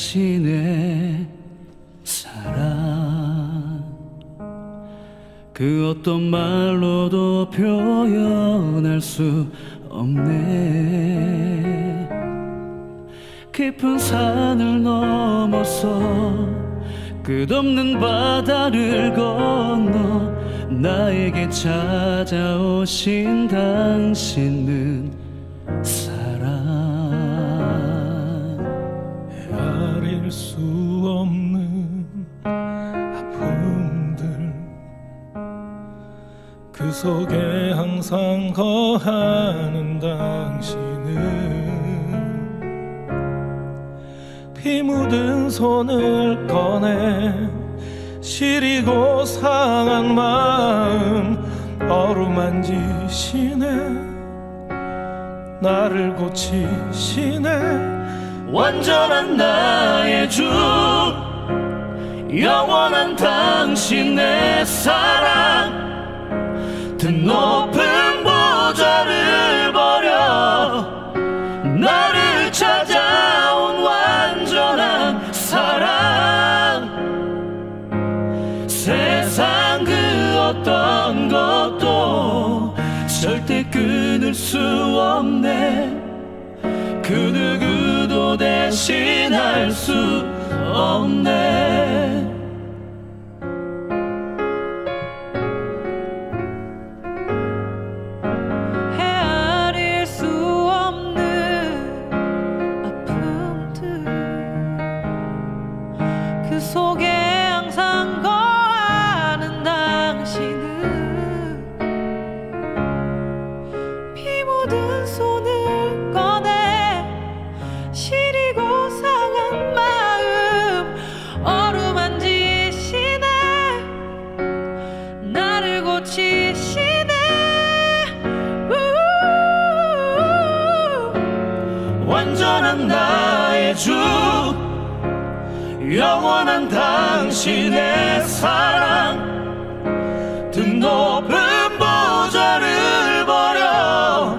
당신의 사랑. 그 어떤 말로도 표현할 수 없네. 깊은 산을 넘어서 끝없는 바다를 건너 나에게 찾아오신 당신은 그 속에 항상 거하는 당신은 피 묻은 손을 꺼내 시리고 상한 마음 어루만지시네. 나를 고치시네. 완전한 나의 주 영원한 당신의 사랑. 드 높은 보좌를 버려 나를 찾아온 완전한 사랑. 세상 그 어떤 것도 절대 끊을 수 없네. 그 누구도 대신할 수 없네 속에 항상 거하는 당신은 피 묻은 손을 꺼내 시리고 상한 마음 어루만 지시네. 나를 고치시네. 완전한 나의 주 영원한 당신의 사랑. 드높은 보좌를 버려.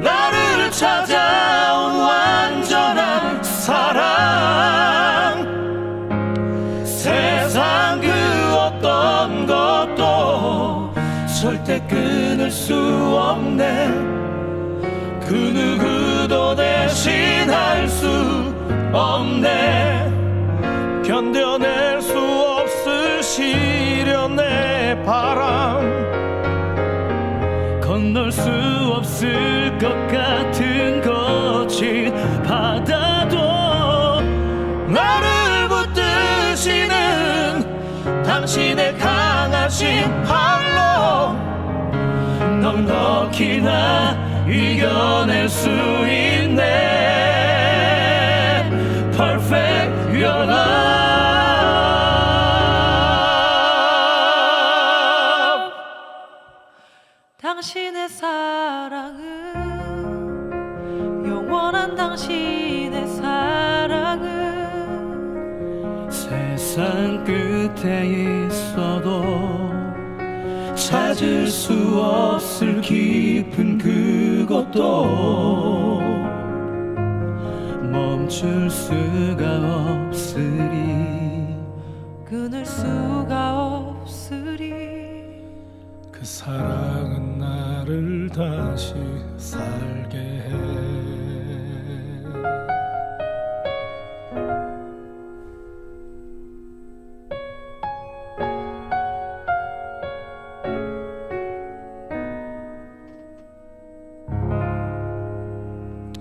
나를 찾아온 완전한 사랑. 세상 그 어떤 것도 절대 끊을 수 없네. 그 누구도 대신할 수 없네 견뎌낼 수 시련의 바람. 건널 수 없을 것 같은 거친 바다도 나를 붙드시는 당신의 강하신 팔로. 넉넉히나 이겨낼 수 있네 당신의 사랑은 영원한 당신의 사랑은 세상 끝에 있어도 찾을 수 없을 깊은 그것도 멈출 수가 없으리 그사